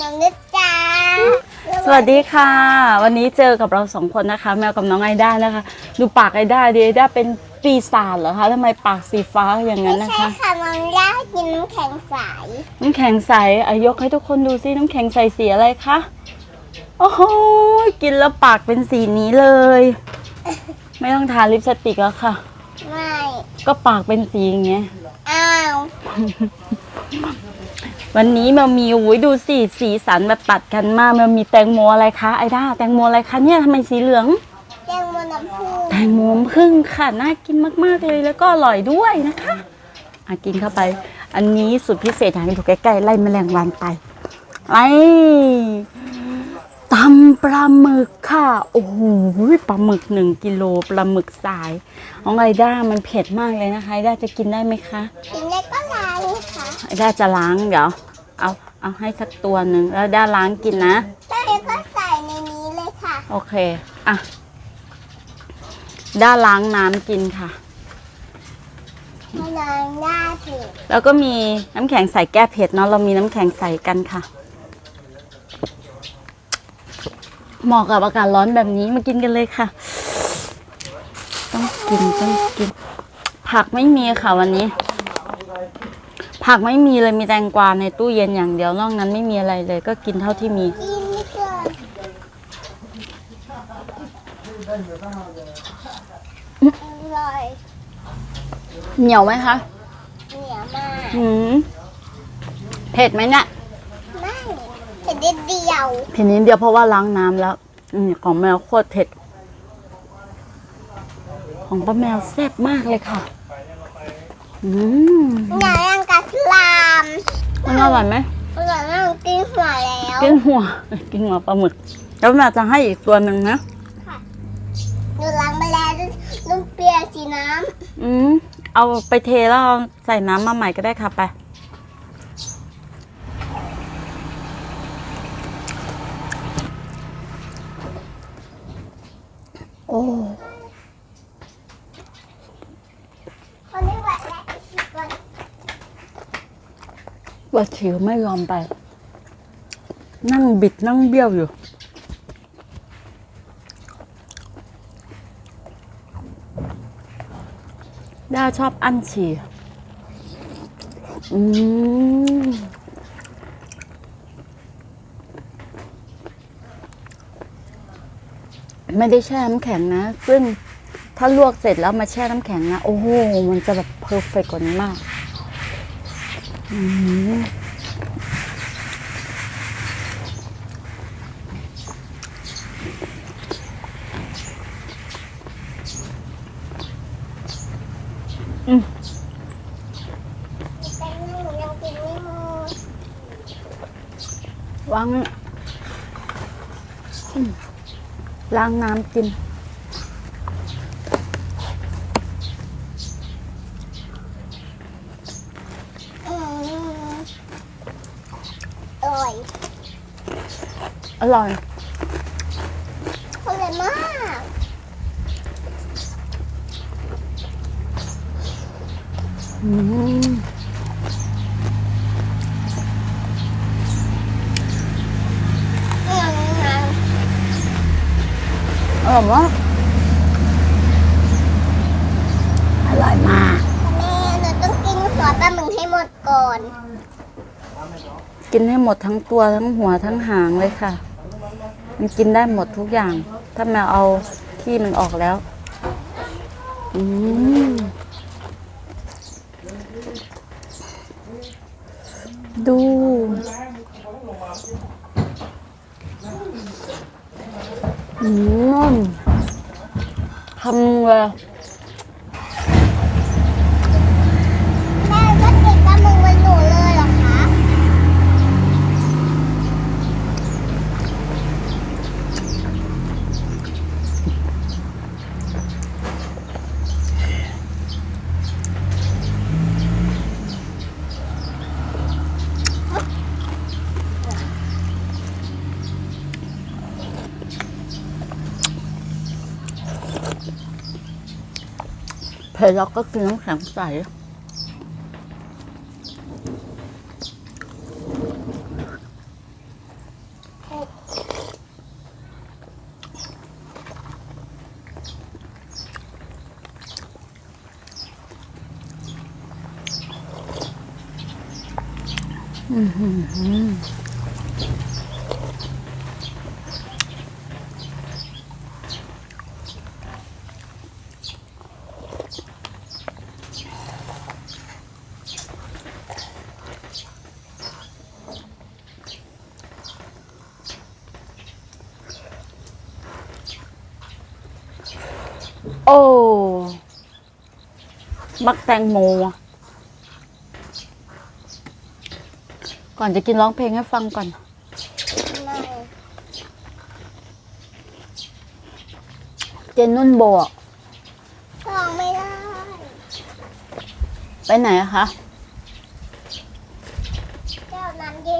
ดสายน้ำนึกจ้าสวัสดีค่ะ วันนี้เจอกับเราสองคนนะคะ แมวกับน้องไอด้านะคะ ดูปากไอด้าดิไอด้าเป็นปีศาจเหรอคะทำไมปากสีฟ้าอย่างไม่นั้นนะใช่คะค่ะน้องย่ากินน้ำแข็งใสน้ำแข็งใสอายกให้ทุกคนดูซิน้ำแข็งใสสีอะไรคะโอ้โหกินแล้วปากเป็นสีนี้เลย ไม่ต้องทาลิปสติกแล้วค่ะ ไม่ ก็ปากเป็นสีอย่างเงี้ย อ้าว วันนี้มันมีอุ้ยดูสิสีสันแบบตัดกันมากมันมีแตงโมอะไรคะไอด้าแตงโมอะไรคะเนี่ยทำไมสีเหลือง แตงโมน้ำผึ้งแตงโมพึ่งค่ะน่ากินมากๆเลยแล้วก็อร่อยด้วยนะคะอะกินเข้าไป อันนี้สุดพิเศษอยากให้ดูใกล้ๆไล่แมลงวันไปไอ้ตำปลาหมึกค่ะ โอ้โหปลาหมึกหนึ่งกิโลปลาหมึกสายของไอด้ามันเผ็ดมากเลยนะคะไอด้าจะกินได้ไหมคะกินได้ก็ ด้าจะล้างเดี๋ยว เอาเอาให้สักตัวหนึ่งแล้วด้าล้างกินนะใช่ก็ใส่ในนี้เลยค่ะ โอเค อะ ด้าล้างน้ำกินค่ะให้ล้างหน้าผิดแล้วก็มีน้ำแข็งใส่แก้เผ็ดเนาะเรามีน้ำแข็งใส่กันค่ะเหมาะกับอากาศร้อนแบบนี้มากินกันเลยค่ะ ต้องกินต้องกิน ผักไม่มีค่ะวันนี้ ผักไม่มีเลยมีแตงกวาในตู้เย็นอย่างเดียวนอกนั้นไม่มีอะไรเลย ก็กินเท่าที่มีกินไม่เกินอร่อยเหนียวไหมคะเหนียวมากหืมเผ็ดไหมเนี่ยไม่เผ็ดนิดเดียวเผ็ดนิดเดียวเพราะว่าล้างน้ำแล้วอืมของแมวโคตรเผ็ด ของป้าแมวแซ่บมากเลยค่ะ อืม เหนียวยังกับสลาม มันอร่อยไหมอร่อยมากกินหัวแล้วกินหัว กินหัวปลาหมึก แล้วแมวจะให้อีกตัวหนึ่งนะหนูล้างไปแล้วนุ่มเปรี้ยวสีน้อืมเอาไปเทแล้วเอาใส่น้ำมาใหม่ก็ได้ค่ะไป โอ้ำคนนี้ไหวแล้วอีกคน ว่าชิวไม่ยอมไป นั่งบิดนั่งเบี้ยวอยู่ ด้าชอบอั้นฉี่ อืมไม่ได้แช่น้ำแข็งนะ ซึ่งถ้าลวกเสร็จแล้วมาแช่น้ำแข็งนะ โอ้โห มันจะแบบเพอร์เฟกกว่านี้มาก อืมแต่หนูยังกินไม่หมดวางล้างน้ำกิน อร่อยอร่อยอร่อยมากอืมอืมอร่อยมากอร่อยมากแม่หนูต้องกินหัวปลาหมึกให้หมดก่อน กินให้หมดทั้งตัวทั้งหัวทั้งหางเลยค่ะ มันกินได้หมดทุกอย่าง ถ้าแมวเอาที่มันออกแล้ว อืมดู อืมทำเลย แม่ก็ติดปลาหมึกเหมันหนูเลยเหรอคะ เผ็ดแล้วก็กินน้ำแข็งใส อื้อหือโอ้ มักแตงโมอะก่อนจะกินร้องเพลงให้ฟังก่อนไม่เจนนุ่นโบอะลองไม่ได้ ไปไหนอะคะแก้วน้ำเย็นกิน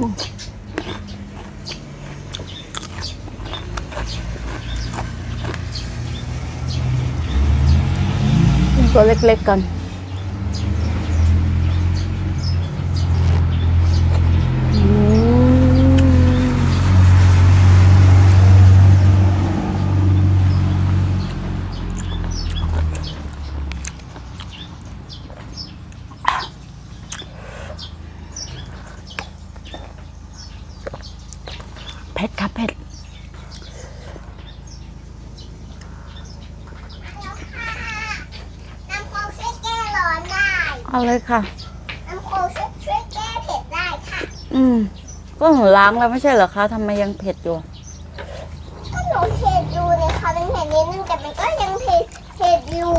ตัวเล็กๆกัน ผ็ดครับเผ็ดน้ำโค้กช่วยแก้ร้อนได้ เอาเลยค่ะ น้ำโค้กช่วยช่วยแก้เผ็ดได้ค่ะ อืม ก็หนูล้างแล้วไม่ใช่เหรอคะทำไมยังเผ็ดอยู่ ก็หนูเผ็ดอยู่เลยค่ะเป็นเผ็ดนิดนึงแต่มันก็ยังเผ็ดเผ็ดอยู่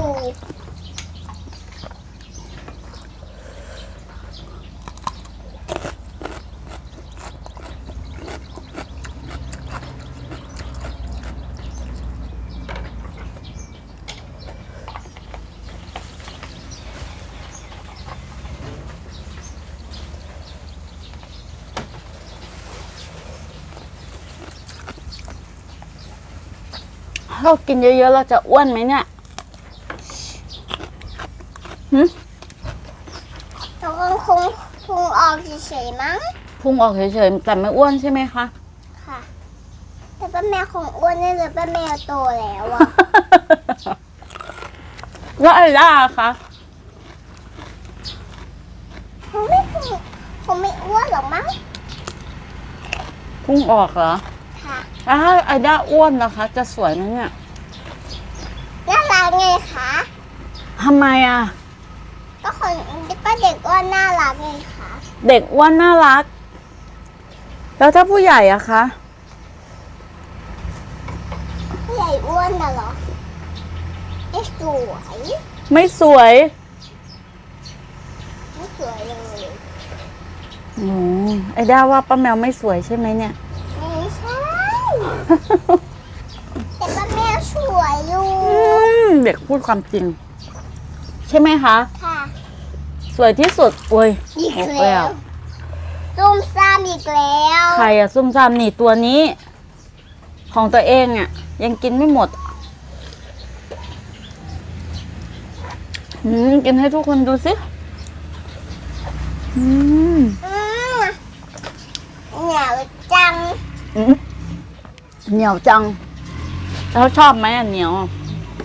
เรากินเยอะๆ เราจะอ้วนไหมเนี่ยหึแต่ก็คงคงออกเฉยๆมั้ง พุงออกเฉยๆแต่ไม่อ้วนใช่ไหมคะ ค่ะ แต่ป้าแมวคงอ้วนแน่เลยป้าแมวโตแล้วอะ แล้วไอ้ล่าคะคงไม่คงคงไม่อ้วนหรอกมั้งพุงออกเหรอ ค่ะแล้วถ้าไอ้ด้าอ้วนนะคะ จะสวยไหมเนี่ยน่ารักไงคะทำไมอะ ก็คนก็เด็กอ้วนน่ารักไงคะเด็กอ้วนน่ารัก แล้วถ้าผู้ใหญ่อะคะ ผู้ใหญ่อ้วนน่ะเหรอไม่สวยไม่สวยไม่สวยเลย โอ้ไอ้ด้าว่าป้าแมวไม่สวยใช่ไหมเนี่ยไม่ใช่ แต่ป้าแมวสวยอยู่ อืมเด็กพูดความจริง ใช่ไหมคะ ค่ะสวยที่สุดโอ้ยอีกหกแล้วซุ่มซ่ามอีกแล้วใครอะซุ่มซ่ามนี่ตัวนี้ ของตัวเองอะยังกินไม่หมดอืมกินให้ทุกคนดูสิอืมอืมเหนียวจัง อืม เหนียวจัง แล้วชอบไหมอะเหนียวอะ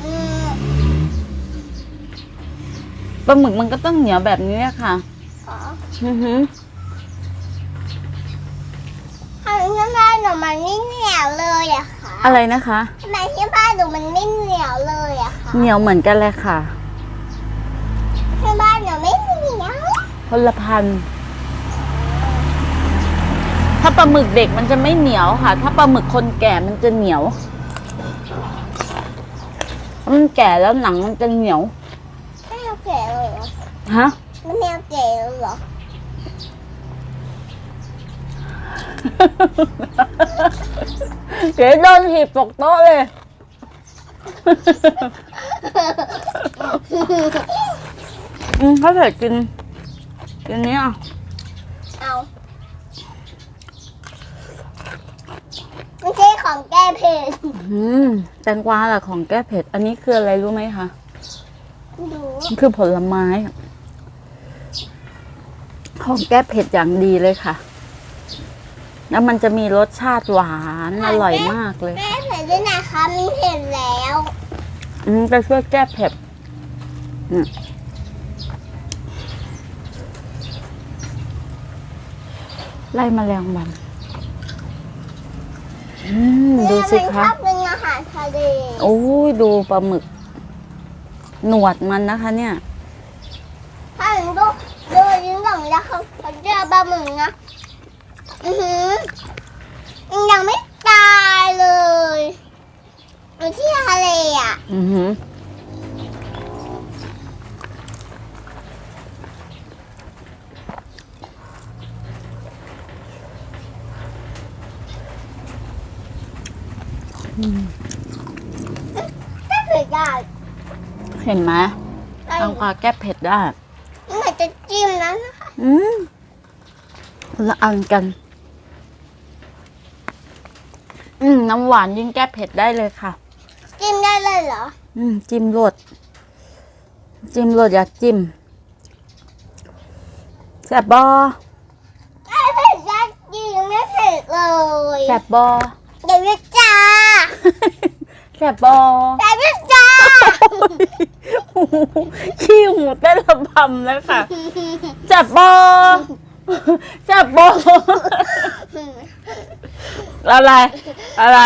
อืมปลาหมึกมันก็ต้องเหนียวแบบนี้อะค่ะอ๋ออือหือทำไมที่บ้านหนูมันไม่เหนียวเลยอะคะอะไรนะคะทำไมที่บ้านหนูมันไม่เหนียวเลยอะคะเหนียวเหมือนกันเลยค่ะที่บ้านหนูไม่เหนียวคนละพันธุ์ ถ้าปลาหมึกเด็กมันจะไม่เหนียวค่ะ ถ้าปลาหมึกคนแก่มันจะเหนียวมันแก่แล้วหนังมันจะเหนียวไม่เอาแก่เลยเหรอฮะไม่เอาแก่เลยเหรอเก๋โดนหีบตกโต๊ะเลย อืมเขาเผ็ดกินกินนี้อะเอาไม่ใช่ ของแก้เผ็ดอืมแตงกวาแหละของแก้เผ็ด อันนี้คืออะไรรู้ไหมคะดูมันคือผลไม้ของแก้เผ็ดอย่างดีเลยค่ะ แล้วมันจะมีรสชาติหวานอร่อยมากเลย แก้เผ็ดด้วยนะคะมันเผ็ดแล้วอืมจะช่วยแก้เผ็ดอืมไล่แมลงวัน อืมดูสิเนี่ยมันชคะอบเป็นอาหารทะเลโอ้ยดูปลาหมึก หนวดมันนะคะ เนี่ย ถ้าหนูดูดูยิ้มหลังแล้วเขาเขาเจอปลาหมึกนะ อือหือมันยังไม่ตายเลยอยู่ที่ทะเลอะ อือหือ ถ้าเผ็ดได้ เห็นไหมไอ้แตงกวาแก้เผ็ดได้มันอาจจะจิ้มแล้วนะคะ อืมคนละอันกัน อืม น้ำหวานยิ่งแก้เผ็ดได้เลยค่ะ จิ้มได้เลยเหรอ อืม จิ้มรสจิ้มรสอยากจิ้มแซ่บบอไม่เผ็ดได้จริงไม่เผ็ดเลยแซ่บบอเดี๋ยวจะจ้าแซ่บบอเดี๋ยวจะจ้า ขี้หูเต้นระบำแล้วค่ะแซ่บบอแซ่บบออะไร อะไร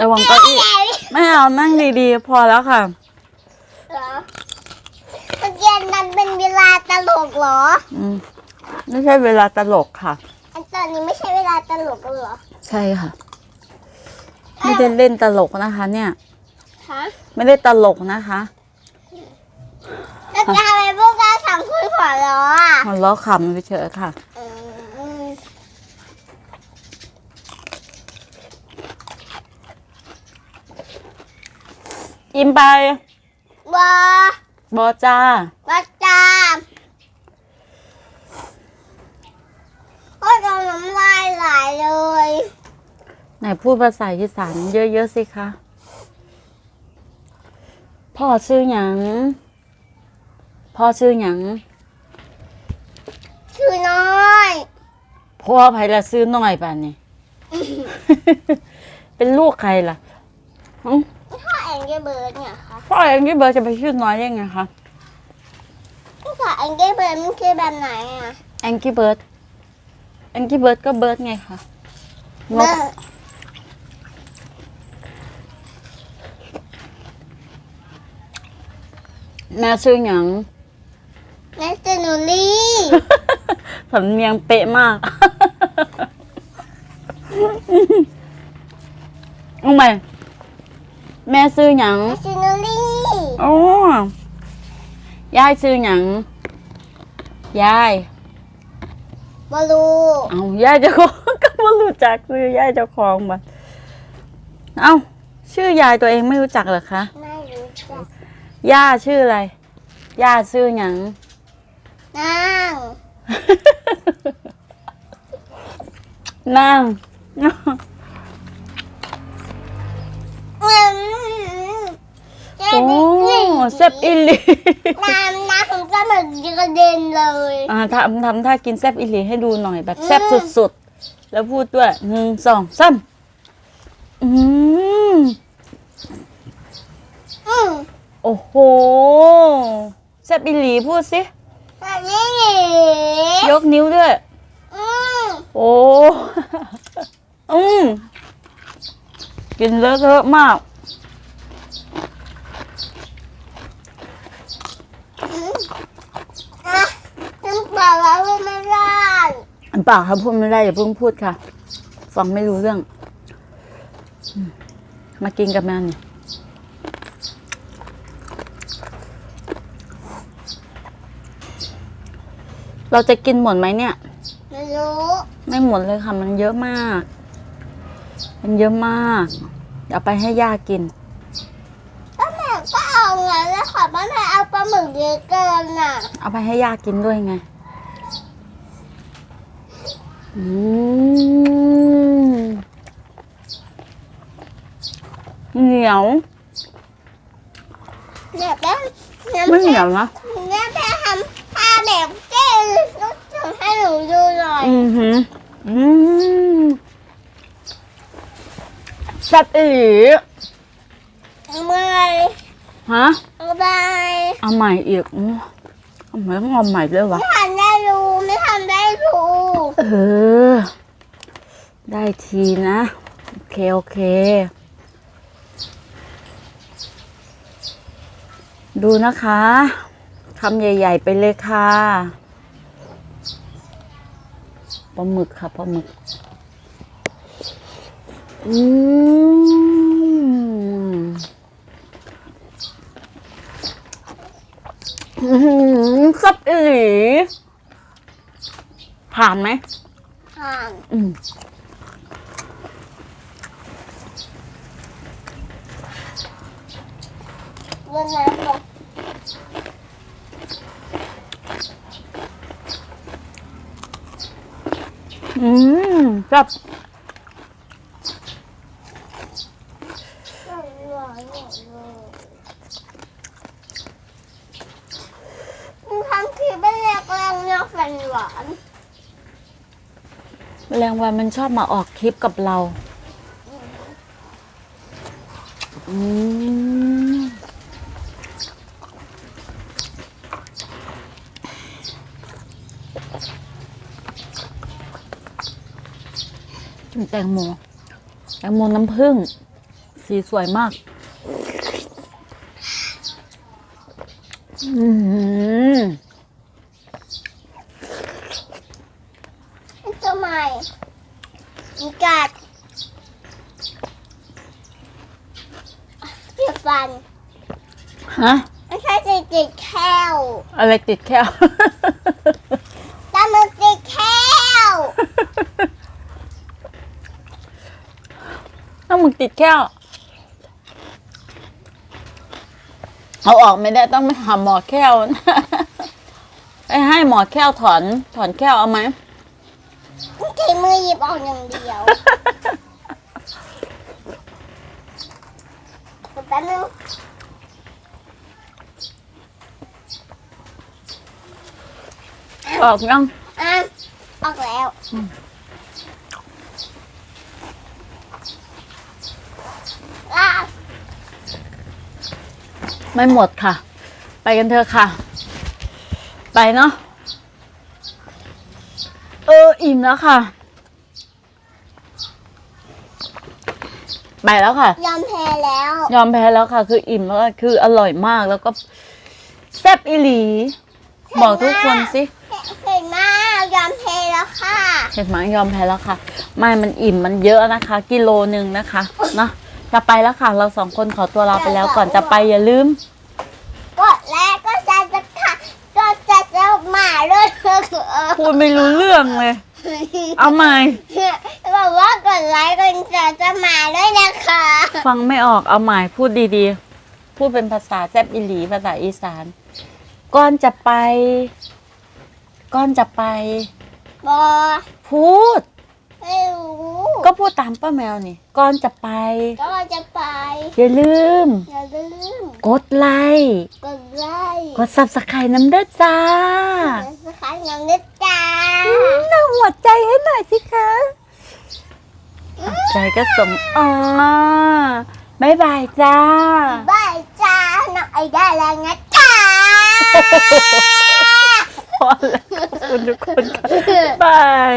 ระวังเก้าอี้ไม่เอานั่งดีๆ พอแล้วค่ะเหรอเมื่อกี้นั้นเป็นเวลาตลกเหรอ อืม ไม่ใช่เวลาตลกค่ะ อันตอนนี้ไม่ใช่เวลาตลกแล้วเหรอใช่ค่ะ ไม่ได้เล่นตลกนะคะ เนี่ยคะไม่ได้ตลกนะคะแล้วจะทำไมพวกเราสองคนหัวเราะอะมันล้อขำไปเฉยๆค่ะ อืมอิ่มไปบอบอจ้าบัจจามโอ้ยเรา น้ำลายไหลเลย ไหนพูดภาษาอีสานเยอะๆสิคะ พ่อชื่อหยัง พ่อชื่อหยัง ชื่อน้อยพ่อไผละซื้อน้อยป่านนี่เป็นลูกใครล่ะหึพ่อแองเกเบิร์ดเนี่ยค่ะพ่อเองที่เบอร์จะไปชื่อน้อยได้ไงคะภาษาแองเกเบิร์ดมันคือแบบไหนอะ แองกี้เบิร์ดแองกี้เบิร์ดก็เบิร์ดไงคะนเบิกร์ดแม่ชื่อหยังแมสเตอร์นูลี่สำเนียงเป๊ะมากเอาใหม่แม่ซื้อหยังแมสเตอร์นูลี่โอ้ยายซื้อหยังยาย บอลูเอายายเจ้าของ ก็ไม่รู้จักซื้อยายเจ้าของบัดเอ้า ชื่อยายตัวเองไม่รู้จักเหรอคะไม่รู้จักย่าชื่ออะไรย่าชื่อหยังนางนาง โอ้บิ๊กนี่แซ่บอิลีน้ำน้ำของปลาหมึกกระเด็นเลยอ่าทำทำท่ากินแซ่บอิลีให้ดูหน่อยแบบแซ่บสุดๆ แล้วพูดด้วยหนึ่งสองสามอืมอืมโอ้โหแซ่บอิลีพูดสิแบบนี้ยกนิ้วด้วยอืมโอ้อืมกินเลอะเทอะมาก ป่าวพูดไม่ได้อันเปล่าครับพูดไม่ได้อย่าเพิ่งพูดค่ะ ฟังไม่รู้เรื่อง มากินกับแม่นี่เราจะกินหมดไหมเนี่ย ไม่รู้ไม่หมดเลยค่ะ มันเยอะมาก มันเยอะมากเดี๋ยวไปให้ย่ากินแล้แม่ก็เอาไงแล้วขอแม่เอาปลาหมึกเยอะเกินอะ เอาไปให้ย่ากินด้วยไง อืมเหนียวเนี่ยแป้งเนี่ยไม่เหนียวนะเนี่ยแป้งทำผ้าแบบเก้ลูกส่งให้หนูดูหน่อย อือหืออืมแซ่บอีหลีเอาไปฮะเอาไปเอาใหม่อีกอื้อเอาใหม่ต้องเอาใหม่ด้วยวะไม่ทันได้ดูไม่ทันได้ดู เออ ได้ทีนะ โอเค โอเค ดูนะคะคำใหญ่ ๆ ไปเลยค่ะปลาหมึกค่ะปลาหมึก อืมอื้อหือซับอีหลี ผ่านไหมห่างอืมวันนั้นบอกอืมครับ อร่อยอร่อยเลยทำคือไม่เรียกแรงเนาะแฟนหวาน แมลงวันมัน ชอบมาออกคลิปกับเรา อืมกินแตงโม แตงโมน้ำผึ้ง สีสวยมาก อืม ทำไมมีกัดเจ็บฟัน ฮะ ไม่ใช่ติดติดแค้ว อะไร ติดแค่วตามึงติดแค้วถ้ามึงติดแก้วเอาออกไม่ได้ต้องไปหาหมอแก้วนะไปให้หมอแก้วถอน ถอนแก้วเอาไหม ใช้มือหยิบออกอย่างเดียวแป๊บนึง ออกยังอะออกแล้วอะไม่หมดค่ะ ไปกันเถอะค่ะ ไปเนาะเอออิ่มแล้วค่ะ ไปแล้วค่ะ ยอมแพ้แล้ว ยอมแพ้แล้วค่ะ คืออิ่มแล้วก็คืออร่อยมากแล้วก็แซ่บอีหลี บอกทุกคนสิ เห็นมากยอมแพ้แล้วค่ะเห็นไหมยอมแพ้แล้วค่ะ ไม่มันอิ่มมันเยอะนะคะ กิโลหนึ่งนะคะเนาะจะไปแล้วค่ะ เราสองคนขอตัวลาไปแล้วก่อนจะไปอย่าลืม กดแล้วก็จะจะค่ะก็จะจะมาด้วยเออพูดไม่รู้เรื่องเลย เอาใหม่บอกว่ากดไลค์กันจะจะมาด้วยนะคะ ฟังไม่ออกเอาใหม่พูดดีๆ พูดเป็นภาษาแซบอีหลีภาษาอีสานก่อนจะไป ก่อนจะไป บอพูด ไม่รู้ก็พูดตามป้าแมวนี่ก่อนจะไป ก็จะไป อย่าลืม อย่าลืมกดไลค์กดไลค์กดซับสไครต์น้ำเด้อจ้ากดสไครต์น้ำนิดจ้าอืมเอาหัวใจให้หน่อยสิคะหัวใจก็สมอ๋อบายบายจ้าบายจ้าน้องไอได้แล้วนะจ้า พอแล้วขอบคุณทุกคนค่ะบาย